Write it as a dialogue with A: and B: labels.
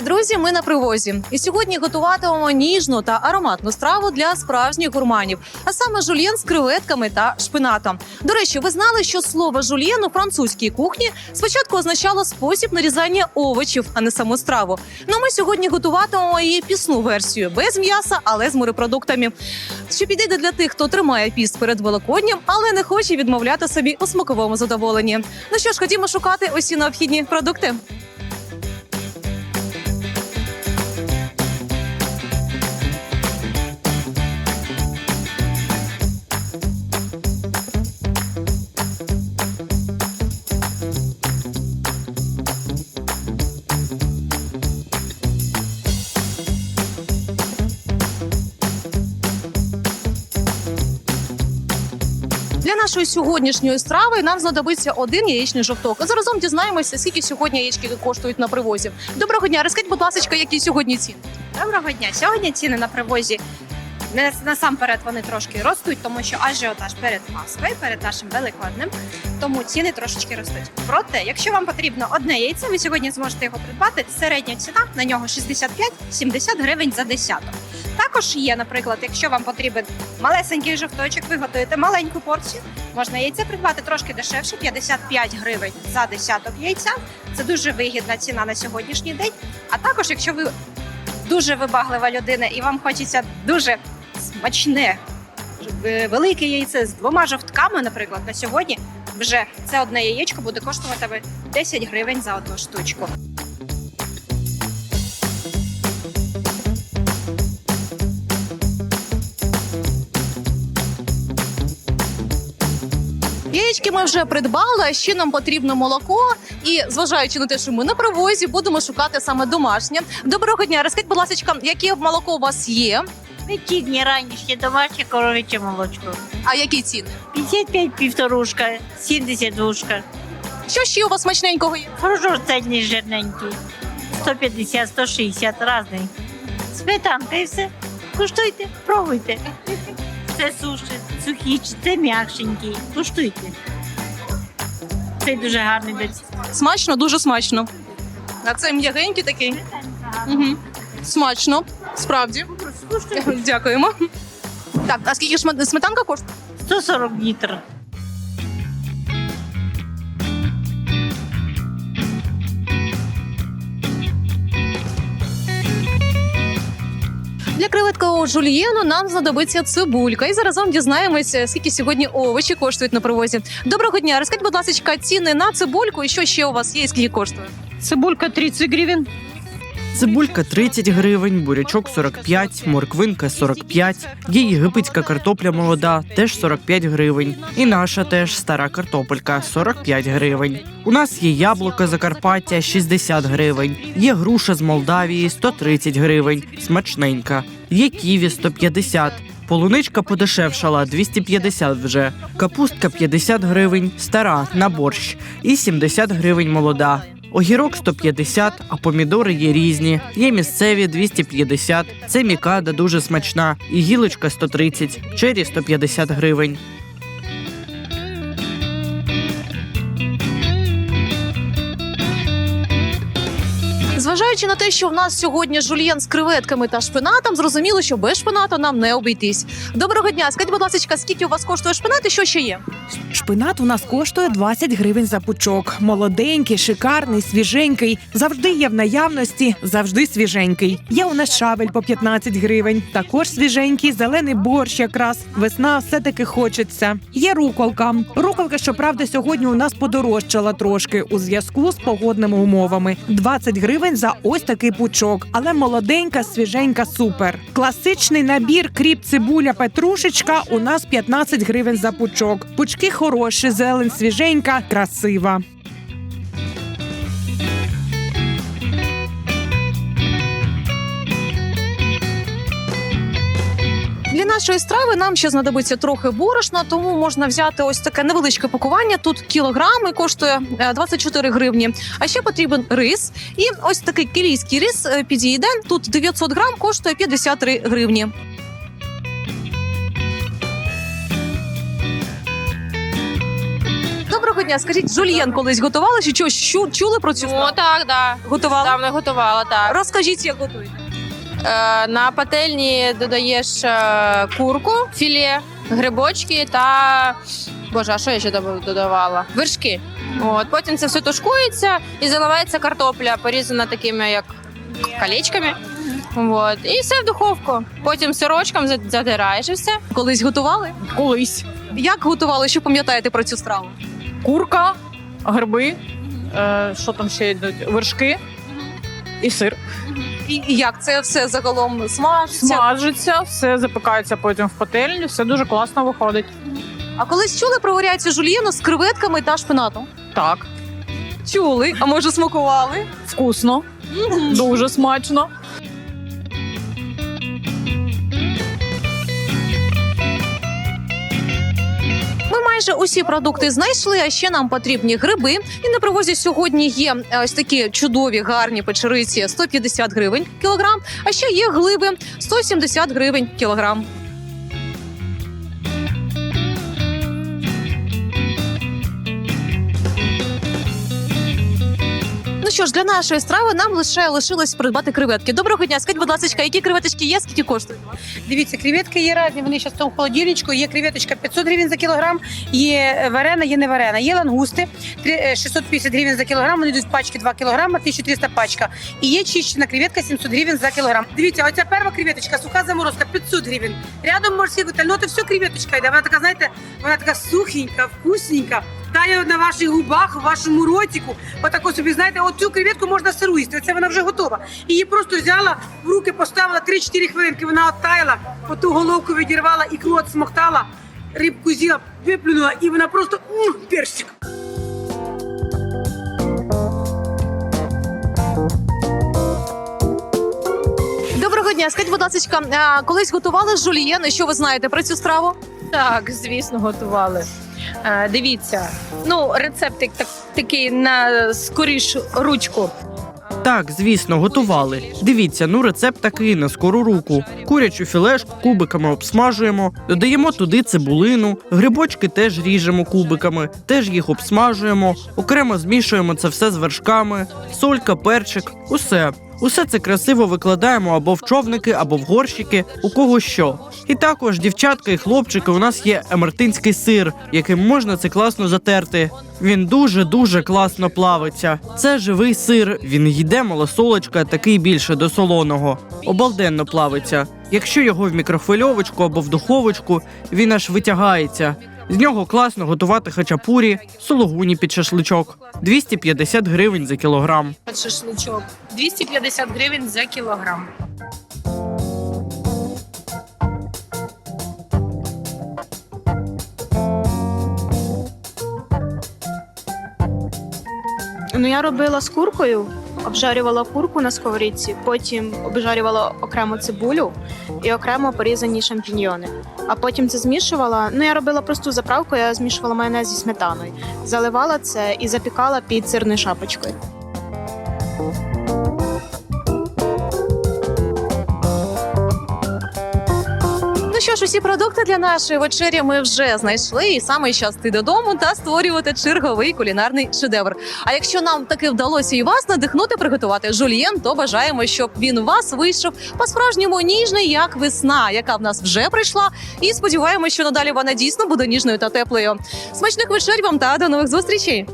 A: Вітаю, друзі! Ми на привозі. І сьогодні готуватимемо ніжну та ароматну страву для справжніх гурманів, а саме жульєн з креветками та шпинатом. До речі, ви знали, що слово жульєн у французькій кухні спочатку означало спосіб нарізання овочів, а не саму страву. Ну ми сьогодні готуватимемо її пісну версію без м'яса, але з морепродуктами. Що підійде для тих, хто тримає піст перед Великодням, але не хоче відмовляти собі у смаковому задоволенні. Ну що ж, ходімо шукати усі необхідні продукти. Для нашої сьогоднішньої страви нам знадобиться один яєчний жовток. Заразом дізнаємося, скільки сьогодні яєчки коштують на привозі. Доброго дня, розкажіть, будь ласка, які сьогодні ціни?
B: Доброго дня. Сьогодні ціни на привозі не насамперед вони трошки ростуть, тому що ажіотаж перед Пасхою, перед нашим великоднем, тому ціни трошечки ростуть. Проте, якщо вам потрібно одне яйце, ви сьогодні зможете його придбати. Середня ціна на нього 65-70 гривень за десяток. Також є, наприклад, якщо вам потрібен малесенький жовточок, ви готуєте маленьку порцію. Можна яйце придбати трошки дешевше, 55 гривень за десяток яйця. Це дуже вигідна ціна на сьогоднішній день. А також, якщо ви дуже вибаглива людина і вам хочеться дуже смачне е, велике яйце з двома жовтками, наприклад, на сьогодні вже це одне яєчко буде коштувати 10 гривень за одну штучку.
A: Яєчки ми вже придбали, ще нам потрібно молоко. І зважаючи на те, що ми на привозі, будемо шукати саме домашнє. Доброго дня, розкажіть, будь ласка, яке молоко у вас є?
C: Вечірнє ранішнє домашнє коров'яче молочко.
A: А які ціни?
C: 55 півторушка, 70 двушка.
A: Що ще у вас смачненького є?
C: Хорошо цельний жирненький. 150, 160, різний. Сметанка і все. Куштуйте, пробуйте. Це суші, сухі, це м'якшенькі. Куштуйте. Це дуже гарний десь.
A: Смачно, дуже смачно. А це м'ягенький такий. Угу. Смачно, справді. Дякуємо. Так, а скільки шма- сметанка коштує?
C: 140 літр.
A: Для креветкового жульєну нам знадобиться цибулька. І заразом дізнаємося, скільки сьогодні овочі коштують на привозі. Доброго дня, розкажіть, будь ласка, ціни на цибульку і що ще у вас є, і скільки коштує?
D: Цибулька 30 гривень.
E: Цибулька 30 гривень, бурячок 45, морквинка 45, є єгипетська картопля молода, теж 45 гривень. І наша теж стара картопелька 45 гривень. У нас є яблука Закарпаття 60 гривень, є груша з Молдавії 130 гривень, смачненька, є ківі 150. Полуничка подешевшала 250 вже, капустка 50 гривень, стара на борщ і 70 гривень молода. Огірок 150, а помідори є різні. Є місцеві 250. Це мікада дуже смачна. І гілочка 130, чері 150 гривень.
A: Зважаючи на те, що в нас сьогодні жульєн з креветками та шпинатом, зрозуміло, що без шпината нам не обійтись. Доброго дня, скажіть, будь ласка, скільки у вас коштує шпинат і що ще є?
D: Шпинат у нас коштує 20 гривень за пучок. Молоденький, шикарний, свіженький. Завжди є в наявності, завжди свіженький. Є у нас шавель по 15 гривень. Також свіженький, зелений борщ якраз. Весна все-таки хочеться. Є руколка. Руколка, щоправда, сьогодні у нас подорожчала трошки у зв'язку з погодними умовами. 20 гривень за ось такий пучок, але молоденька, свіженька, супер. Класичний набір кріп, цибуля, петрушечка у нас 15 гривень за пучок. Пучки хороші, зелень свіженька, красива.
A: Для нашої страви нам ще знадобиться трохи борошна, тому можна взяти ось таке невеличке пакування. Тут кілограм і коштує е, 24 гривні. А ще потрібен рис. І ось такий кілійський рис е, підійде. Тут 900 грам коштує 53 гривні. Доброго дня. Скажіть, жульєн колись готували чи чули про цю
F: Ну
A: страву?
F: так, да.
A: Готували?
F: Давно готувала, так.
A: Розкажіть, як готують.
F: Е, на пательні додаєш е, курку, філе, грибочки та. Боже, а що я ще додавала? Вершки. От, потім це все тушкується і заливається картопля, порізана такими як колечками. От, і все в духовку. Потім сирочком за- задираєш і все.
A: Колись готували?
G: Колись.
A: Як готували? Що пам'ятаєте про цю страву?
G: Курка, гриби, е, що там ще йдуть? Вершки і сир.
A: І як це все загалом смажиться?
G: Смажиться, все запікається потім в пательні, все дуже класно виходить.
A: А колись чули про варіацію жульєну з креветками та шпинатом?
G: Так,
A: Чули, а може смакували?
G: вкусно, дуже смачно.
A: Майже усі продукти знайшли, а ще нам потрібні гриби. І на привозі сьогодні є е, ось такі чудові гарні печериці 150 гривень кілограм. А ще є глиби 170 гривень кілограм. Що ж, для нашої страви нам лише лишилось придбати креветки. Доброго дня, скажіть, будь ласка, які креветочки є, скільки коштують?
H: Дивіться, креветки є різні. Вони зараз в тому холодильничку. Є креветочка 500 гривень за кілограм, є варена, є не варена. Є лангусти три- е, 650 гривень за кілограм. Вони йдуть в пачки 2 кілограма, 1300 пачка. І є чищена креветка 700 гривень за кілограм. Дивіться, оця перша креветочка, суха заморозка 500 гривень. Рядом морські. Ну, це все креветочка йде. Вона така, знаєте, вона така сухенька, вкусненька. Тає на ваших губах, в вашому ротику. Отако собі, знаєте, оцю креветку можна сиру їсти. Це вона вже готова. Її просто взяла, в руки поставила 3-4 хвилинки, вона оттаяла, оту головку відірвала, ікру отсмоктала, рибку з'їла, виплюнула, і вона просто м, перчик.
A: Доброго дня, скажіть, будь ласка, колись готували жульєн, і що ви знаєте про цю страву?
I: Так, звісно, готували. Е, дивіться, ну рецептик так, такий на скоріш ручку.
E: Так, звісно, готували. Дивіться, ну рецепт такий на скору руку. Курячу філешку кубиками обсмажуємо, додаємо туди цибулину, грибочки теж ріжемо кубиками, теж їх обсмажуємо, окремо змішуємо це все з вершками, солька, перчик, усе. Усе це красиво викладаємо або в човники, або в горщики, у кого що. І також, дівчатка і хлопчики, у нас є емертинський сир, яким можна це класно затерти. Він дуже дуже класно плавиться. Це живий сир. Він йде малосолочка, такий більше до солоного. Обалденно плавиться. Якщо його в мікрохвильовочку або в духовочку, він аж витягається. З нього класно готувати хачапурі, сологуні під шашличок. 250 гривень за кілограм.
I: Шашличок 250 гривень за кілограм.
J: Ну, я робила з куркою, обжарювала курку на сковорідці, потім обжарювала окремо цибулю і окремо порізані шампіньйони. А потім це змішувала. Ну, я робила просту заправку, я змішувала майонез зі сметаною, заливала це і запікала під сирною шапочкою.
A: Що ж, усі продукти для нашої вечері ми вже знайшли, і саме час йти додому та створювати черговий кулінарний шедевр. А якщо нам таки вдалося і вас надихнути приготувати жульєн, то бажаємо, щоб він у вас вийшов по-справжньому ніжний, як весна, яка в нас вже прийшла. І сподіваємося, що надалі вона дійсно буде ніжною та теплою. Смачних вечер вам та до нових зустрічей!